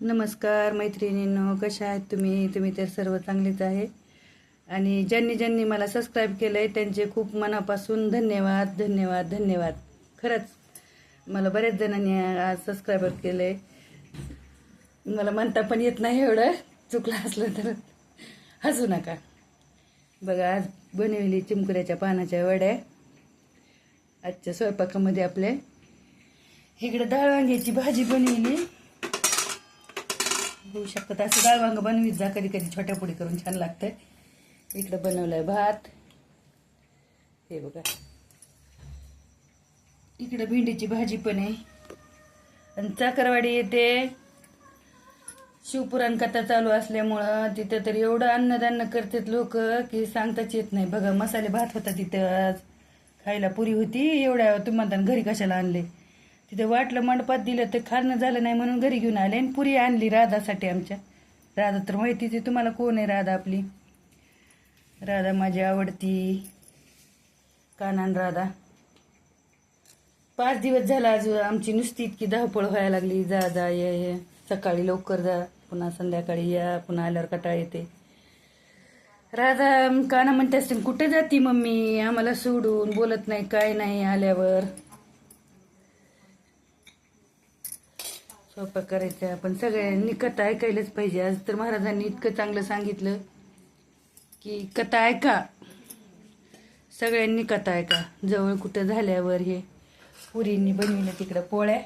नमस्कार मैत्रिणींनो कशा आहेत तुम्ही? तुम्ही तर सर्व चांगलेच आहे. आणि ज्यांनी ज्यांनी मला सबस्क्राईब केलं आहे त्यांचे खूप मनापासून धन्यवाद धन्यवाद धन्यवाद. खरंच मला बऱ्याच जणांनी आज सबस्क्रायबर केलं आहे मला म्हणता पण येत नाही एवढं. चुकलं असलं तर. हसू नका. बघा आज बनवली चिमकुऱ्याच्या पानाच्या वड्या. आजच्या स्वयंपाकामध्ये आपल्या इकडे डाळ वांग्याची भाजी बनवली. होऊ शकतं असं डाळ वांग बनवीत जा कधी कधी छोट्या पुडी करून छान लागतंय. इकडं बनवलंय भात. हे बघा. इकडं भेंडीची भाजी पण आहे. आणि चाकरवाडी येते. शिवपुराण कथा चालू असल्यामुळं तिथं तर एवढं अन्नदान करतात लोक की सांगताच येत नाही. बघा मसाले भात होता तिथं आज. खायला पुरी होती एवढ्या तुम्हाला घरी कशाला आणले? तिथे वाटलं मंडपात दिलं तर खाणं झालं नाही म्हणून घरी घेऊन आले आणि पुरी आणली राधासाठी आमच्या. राधा तर माहितीच आहे तुम्हाला कोण आहे राधा आपली. राधा माझी आवडती. कानान राधा. पाच दिवस झाला आज आमची नुसती इतकी धावपळ व्हायला लागली. जा जा ये ये. सकाळी लवकर जा. पुन्हा संध्याकाळी या. पुन्हा आल्यावर कटाळ येते. राधा काना म्हणते असते कुठे जाती मम्मी? आम्हाला सोडून बोलत नाही काय नाही आल्यावर. स्वयंपाक करायचा. पण सगळ्यांनी कथा ऐकायलाच पाहिजे. आज तर महाराजांनी इतकं चांगलं सांगितलं की कथा ऐका. सगळ्यांनी कथा ऐका. जवळ कुठं झाल्यावर हे पुरींनी बनविलं तिकडं पोळ्या.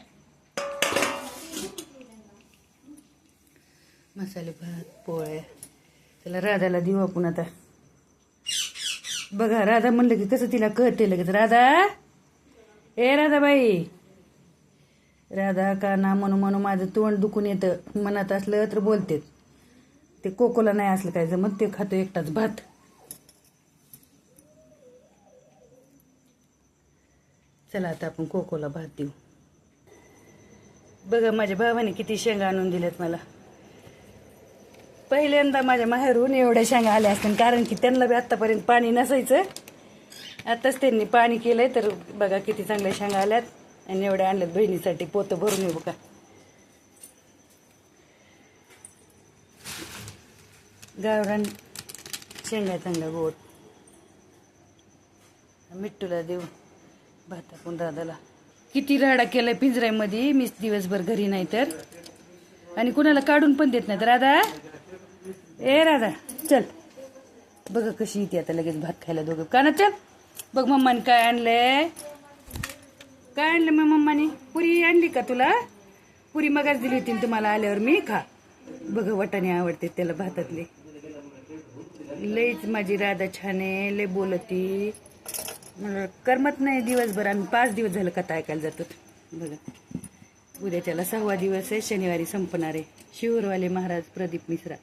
मसाले भात पोळ्या. त्याला राधाला देऊ आपण आता. बघा राधा म्हणलं की कसं तिला कळते लगेच. राधा! ए राधाबाई! राधा का ना म्हणू म्हणू माझं तोंड दुखून येतं. मनात असलं तर बोलतेत. ते कोकोला नाही असलं काय जमत? ते खातो एकटाच भात. चला आता आपण कोकोला भात देऊ. बघा माझ्या भावाने किती शेंगा आणून दिल्यात मला. पहिल्यांदा माझ्या माहेरून एवढ्या शेंगा आल्या असतील कारण की त्यांना बी आत्तापर्यंत पाणी नसायचं. आताच त्यांनी पाणी केलंय तर बघा किती चांगल्या शेंगा आल्यात. आणि एवढ्या आणलं बहिणीसाठी पोतं भरून येऊ का? गावरान शेंगा चांगला गोड. मिठूला देऊ भातापून दादाला. किती राडा केलाय पिंजऱ्यामध्ये मीच दिवसभर घरी नाही तर. आणि कुणाला काढून पण देत नाहीत. राधा? ए राधा चल. बघ कशी येते आता लगेच भात खायला दोघं. का ना चल. बघ मम्मान काय आणलंय. काय आणलं मग मम्माने? पुरी आणली का तुला? पुरी मगाच दिली होती तुम्हाला आल्यावर मी खा बघ वटाने आवडते त्याला भातातले. लईच माझी राधा छान आहे लय बोलती. करमत नाही दिवसभर आम्ही पाच दिवस झालं कथा ऐकायला जातो बघा उद्याच्याला सहावा दिवस आहे शनिवारी संपणार आहे. शिवरवाले महाराज प्रदीप मिश्रा.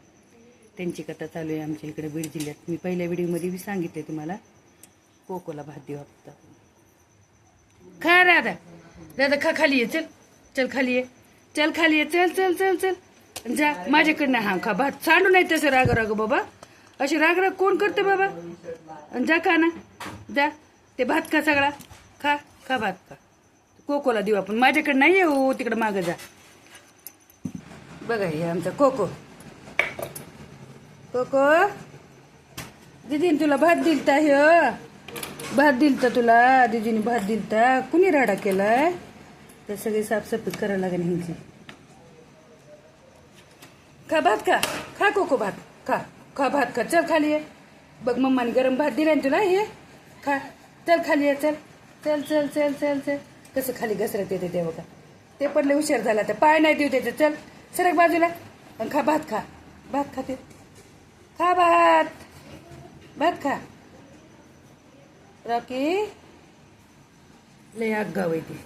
त्यांची कथा चालू आहे आमच्या इकडे बीड जिल्ह्यात. मी पहिल्या व्हिडिओमध्ये बी सांगितले तुम्हाला. कोकोला भात देऊ आपण खा राधा दादा खा खाली ये चल. चल खाली ये. चल खाली ये चल चल चल चल. जा माझ्याकडनं हा खा. भात सांडू नाही तसं राग राग बाबा. असे राग राग कोण करते बाबा? जा खा ना. जा. ते भात खा सगळा. खा खा भात खा. कोकोला देऊ आपण. माझ्याकडे नाही येऊ हो, तिकडं मागं जा. बघा हे आमचा कोको. कोको. दिदीने तुला भात दिलता हो. भात दिलता तुला? दिदीने भात दिलता? कुणी राडा केलाय? तर सगळी साफसफाई करायला लागेल ह्यांची. खा भात खा. खा कोको भात. खा. खा भात खा. चल खाली ये. बघ मम्माने गरम भात दिलाय ना तुला? हे. खा. चल खाली ये. चल. चल चल चल चल चल. कसं खाली घसरत येते ते बघा. ते पण लय हुशार झाला तर पाय नाही देऊ त्याचं. चल. सरक बाजूला. आणि खा भात खा. भात खाते. खा भात. भात खा. रॉकी लय आगाव आहे ती